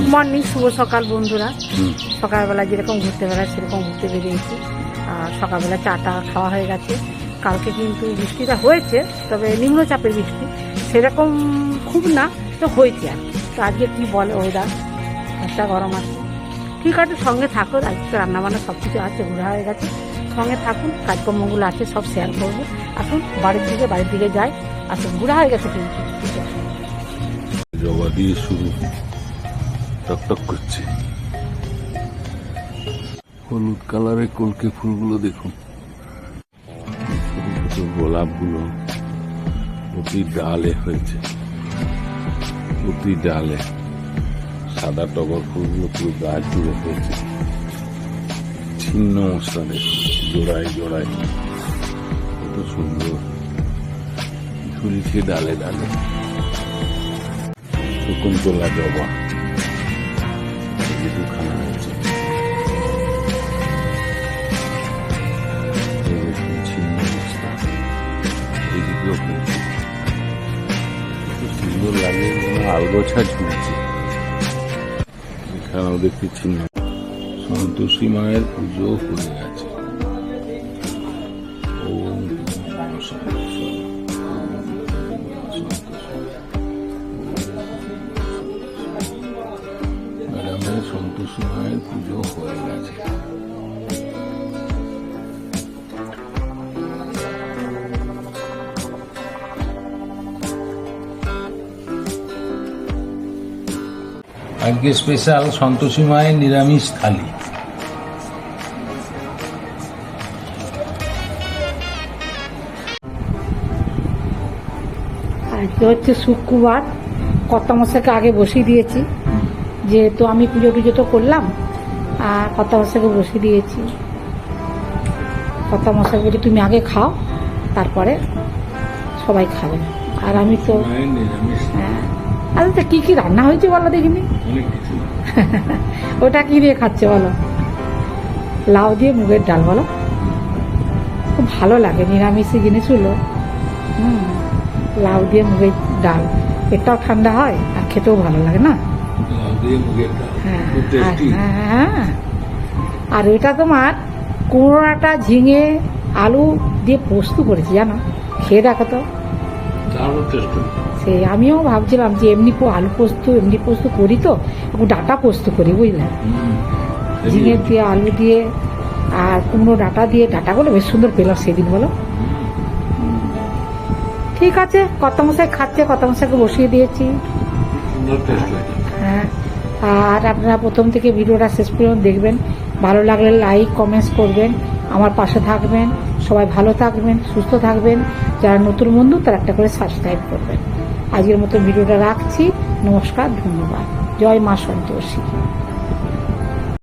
Good morning শুভ সকাল বন্ধুরা। সকালবেলা যেরকম ঘুরতে বেড়ায় সেরকম ঘুরতে বেরিয়েছি। আর সকালবেলা চাটা খাওয়া হয়ে গেছে। কালকে কিন্তু বৃষ্টিটা হয়েছে তবে নিম্নচাপের বৃষ্টি। সেরকম খুব না তো হয়েছে আর তো আজকে কী বলে ওয়েদার একটা গরম আছে। ঠিক আছে সঙ্গে থাকো আজকে তো রান্নাবান্না সব কিছু আছে ঘোরা হয়ে গেছে। সঙ্গে থাকুন কাজকর্মগুলো আছে সব শেয়ার করব। আসুন বাড়ির দিকে বাড়ির দিকে যাই। আসুন ঘোরা হয়ে গেছে কিন্তু। জবা দিয়ে শুরু। টকটক করছে। হলুদ কালারের কলকে ফুলগুলো দেখুন। গোলাপগুলো প্রতি ডালে হয়েছে। প্রতি ডালে সাদা টগর ফুলগুলো পুরো গাছ জুড়ে হয়েছে। ছিন্ন দেখুন জোড়ায় জোড়ায়। কত সুন্দর। ঝুলছে ডালে ডালে। শকুন্তলা জবা। সুন্দর লাগে আলগোছা ঝুলছে এখানেও দেখতে ছিন্ন সন্তোষী মায়ের পুজো হয়ে গেছে সন্তোষী মায়ের পুজো হয়ে গেছে। আজকে স্পেশাল সন্তোষী মায়ের নিরামিষ থালি। আজকে হচ্ছে শুক্রবার। কর্তা মশাইকে আগে বসিয়ে দিয়েছি। যেহেতু আমি পুজো টুজো তো করলাম আর কর্তা মশাইকে বসিয়ে দিয়েছি। কর্তা মশাই বলছে তুমি আগে খাও তারপরে সবাই খাবে। আর আমি তো হ্যাঁ। আচ্ছা কি কি রান্না হয়েছে বলো দেখিনি? ওটা কি দিয়ে খাচ্ছে বলো? লাউ দিয়ে মুগের ডাল বলো। খুব ভালো লাগে নিরামিষি জিনিসগুলো হুম লাউ দিয়ে মুগের ডাল। এটাও ঠান্ডা হয় আর খেতেও ভালো লাগে না? হ্যাঁ আর- টেস্টি হ্যাঁ আর ওইটা তোমার কুমড়োটা ঝিঙে আলু দিয়ে পোস্ত করেছি জানো? খেয়ে দেখো তো। দারুণ টেস্টি সে আমিও ভাবছিলাম যে এমনি পো- আলু পোস্ত এমনি পোস্ত করি তো একটু ডাটা পোস্ত করি বুঝলে? ঝিঙে দিয়ে আলু দিয়ে আর কুমড়ো ডাটা দিয়ে ডাটাগুলো বেশ সুন্দর পেলাম সেদিন বলো? ঠিক আছে কত মশাই খাচ্ছে কত মশাইকে বসিয়ে দিয়েছি। হ্যাঁ আর আপনারা প্রথম থেকে ভিডিওটা শেষ পর্যন্ত দেখবেন। ভালো লাগলে লাইক কমেন্টস করবেন আমার পাশে থাকবেন। সবাই ভালো থাকবেন, সুস্থ থাকবেন। যারা নতুন বন্ধু, তারা একটা করে সাবস্ক্রাইব করবেন। আজকের মতো ভিডিওটা রাখছি। নমস্কার, ধন্যবাদ। জয় মা সন্তোষী।